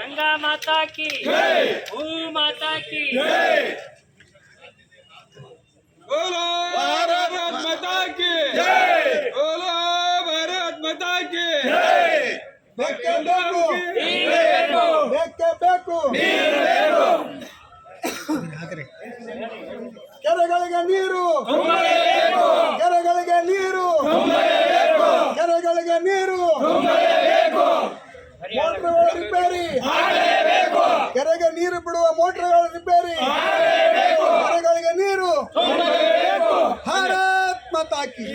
गंगा माता की भू माता की बोलो भारत माता की जय बोलो भारत माता की जय ಬೇಕೇ ಬೇಕು ಬೇಕೇ ಬೇಕು ಕೆರೆಗಳಿಗೆ ನೀರು ಕೆರೆಗಳಿಗೆ ನೀರು ಕೆರೆಗಳಿಗೆ ನೀರು ನೀರು ಬಿಡುವ ಮೋಟರ್ಗಳ ರಿಪೇರಿ ಮನೆಗಳಿಗೆ ನೀರು. ಹಾರಾತ್ಮತಾಕಿ ಮಾತಾಕಿ.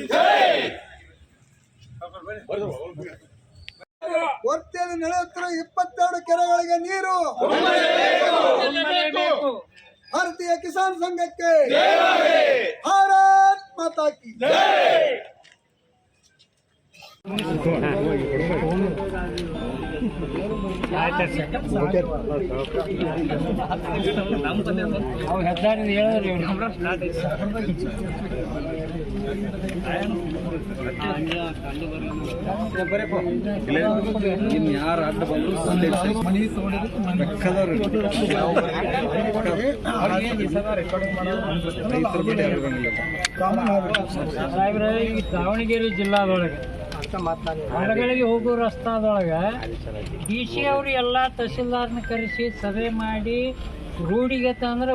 ಒತ್ತೇಳಿ ನಡೆಯುತ್ತಿರುವ ಇಪ್ಪತ್ತೆರಡು ಕೆರೆಗಳಿಗೆ ನೀರು. ಭಾರತೀಯ ಕಿಸಾನ್ ಸಂಘಕ್ಕೆ. ಭಾರತ್ ಮಾತಾ ಕಿ ಅವ್ ಹೆದ್ದಾರಿ ಹೇಳಿದ್ರಿ ಸಾಹೇಬ್ರೆ ಈ ದಾವಣಗೆರೆ ಜಿಲ್ಲಾದೊಳಗೆ ಹೊರಗಳಿಗೆ ಹೋಗೋ ರಸ್ತಾದೊಳಗೆ ಡಿ ಸಿ ಅವರು ಎಲ್ಲ ತಹಸೀಲ್ದಾರ್ನ ಕರೆಸಿ ಸಭೆ ಮಾಡಿ ರೂಢಿಗೆ ತಂದ್ರೆ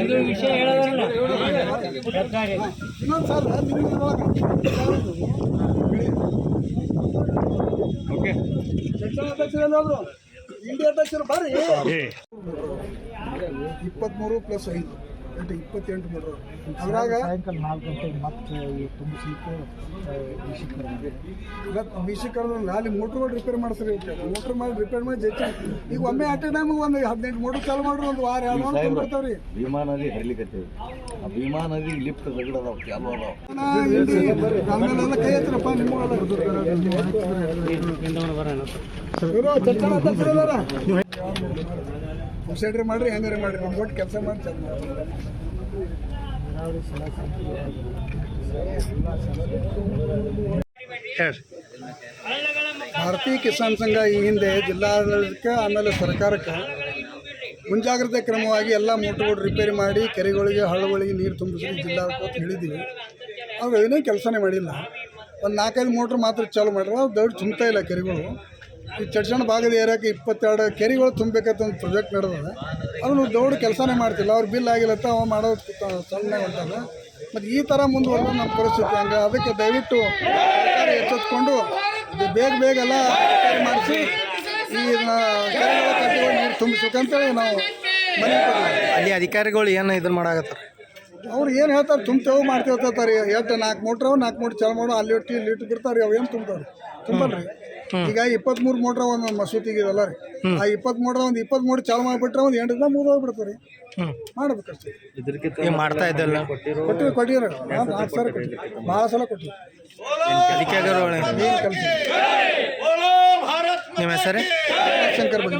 ಇದು ವಿಷಯ ಹೇಳೋದ್ರಲ್ಲ. ಸರ್ಕಾರಿ. ಓಕೆ. ಇಂಡಿಯಾ ಅಧ್ಯಕ್ಷರು ಬರ್ರಿ ಇಪ್ಪತ್ಮೂರು ಪ್ಲಸ್ ಐದು. ಎಂಟು ಇಪ್ಪತ್ತೆಂಟು ಮೀಟರ್ ಅದ್ರಾಗ ಸಾಯಂಕಾಲ ನಾಲ್ಕು ಗಂಟೆಗೆ ಮತ್ತೆ ತುಂಬಿಸ್ಲಿಕ್ಕೆ ಇವತ್ತು ವಿಷೀಕರಣ ಅಲ್ಲಿ ಮೋಟ್ರ್ಗಳು ರಿಪೇರ್ ಮಾಡಿಸ್ರಿ ಮೋಟ್ರ್ ಮಾಡಿ ರಿಪೇರ್ ಮಾಡಿ ಜೈತಿ ಈಗ ಒಮ್ಮೆ ಅಟ್ ಟೈಮ್ ಒಂದು ಹದಿನೆಂಟು ಮೋಟ್ರ್ ಚಾಲು ಮಾಡ್ರಿ ಒಂದು ವಾರ ಎರಡು ವಾರ ತುಂಬಿರ್ತಾವ್ರಿ ಭೀಮಾ ನದಿ ಹರಿಲಿಕತ್ತೇವಿ ಆ ಭೀಮಾ ನದಿ ಲಿಫ್ಟ್ ರಗಡ ಅದಾವ ಚಾಲು ಅದಾವ. ನನ್ನ ಕೈ ಹತ್ರಪ್ಪ ಸರ್ ಇವರು ಚರ್ಚಾ ಅಧ್ಯಕ್ಷರು ಅದಾರ ಮುಸೈಡ್ರಿ ಮಾಡ್ರಿ ಹೆಂಗಾರ ಮಾಡ್ರಿ ನಮ್ಮ ಒಟ್ಟು ಕೆಲಸ ಮಾಡಿ ಚೆಂದ ಭಾರತೀಯ ಕಿಸಾನ್ ಸಂಘ ಈ ಹಿಂದೆ ಜಿಲ್ಲಾಡಳಿತಕ್ಕೆ ಆಮೇಲೆ ಸರ್ಕಾರಕ್ಕೆ ಮುಂಜಾಗ್ರತೆ ಕ್ರಮವಾಗಿ ಎಲ್ಲ ಮೋಟರ್ಗಳು ರಿಪೇರಿ ಮಾಡಿ ಕೆರೆಗಳಿಗೆ ಹಳ್ಳಗಳಿಗೆ ನೀರು ತುಂಬಿಸಿ ಜಿಲ್ಲಾಡಳಿತ ಅಂತ ಹೇಳಿದ್ದೀವಿ ಅವ್ರು ಏನೇ ಕೆಲಸನೇ ಮಾಡಿಲ್ಲ. ಒಂದು ನಾಲ್ಕೈದು ಮೋಟ್ರ್ ಮಾತ್ರ ಚಾಲು ಮಾಡ್ರೆ ಅವು ದೊಡ್ಡ ತುಂಬ್ತಾ ಇಲ್ಲ ಕೆರೆಗಳು. ಈ ಚಡ್ಚಣ ಭಾಗದ ಏರಿಯಾಕ್ಕೆ ಇಪ್ಪತ್ತೆರಡು ಕೆರೆಗಳು ತುಂಬಬೇಕಂತ ಒಂದು ಪ್ರಾಜೆಕ್ಟ್ ನಡೆದದ. ಅದನ್ನು ದೊಡ್ಡ ಕೆಲಸನೇ ಮಾಡ್ತಿಲ್ಲ. ಅವ್ರು ಬಿಲ್ ಆಗಿಲ್ಲತ್ತ ಅವ ಮಾಡೋ ಸಣ್ಣ ಹೊಂಟದ ಮತ್ತು ಈ ಥರ ಮುಂದುವರೆದ ನಮ್ಮ ಪರಿಸ್ಥಿತಿ ಹಂಗೆ. ಅದಕ್ಕೆ ದಯವಿಟ್ಟು ಸರ್ಕಾರ ಎಚ್ಚೆತ್ಕೊಂಡು ಬೇಗ ಬೇಗ ಎಲ್ಲ ಮಾಡಿಸಿ ಈ ನ- ಕೆರೆಗಳ ಕಟ್ಟೆಗಳು ನೀರು ತುಂಬಿಸ್ಬೇಕಂತೇಳಿ ನಾವು ಮನೆ ಅಲ್ಲಿ ಅಧಿಕಾರಿಗಳು ಏನು ಇದನ್ನ ಮಾಡಾಕತ್ತಾರ? ಅವ್ರು ಏನು ಹೇಳ್ತಾರೆ ತುಂಬ್ತೇವೆ ಮಾಡ್ತೇವೆ ಹೇಳ್ತಾರೆ. ಎಷ್ಟು ನಾಲ್ಕು ಮೂಟ್ರವು ನಾಲ್ಕು ಮೋಟ್ರ್ ಚಾಲು ಮಾಡೋ ಅಲ್ಲಿ ಇಟ್ಟು ಇಲ್ಲಿ ಇಟ್ಟು ಬಿಡ್ತಾರೆ. ಅವು ಏನು ತುಂಬ್ತಾವ್ರಿ? ತುಂಬಲ್ರಿ ಈಗ ಇಪ್ಪತ್ತ್ಮೂರು ಮೋಟ್ರ್ ಒಂದು ಮಸೂತಿಗೆ ಇದಲ್ಲ ರೀ. ಆ ಇಪ್ಪತ್ತು ಮೋಟ್ರ ಒಂದು ಇಪ್ಪತ್ತು ಮೂರು ಚಾಲು ಮಾಡಿಬಿಟ್ರೆ ಒಂದು ಎಂಟು ದಿನ ಮುಗಿದೋಗ್ಬಿಡ್ತಾರೆ. ಮಾಡ್ಬೇಕಷ್ಟೇ. ಈಗ ಮಾಡ್ತಾ ಇದ್ದಲ್ಲ ಕೊಟ್ಟಿವಿ ಕೊಟ್ಟಿರ ನಾಲ್ಕು ಕೊಟ್ಟಿವಿ. ಭಾಳ ಸಲ ಕೊಟ್ಟಿವಿ. ಕೆಲಸ ನಿಮ್ಮ ಹೆಸರೇ? ಶಂಕರ್ ಬಗ್ಗೆ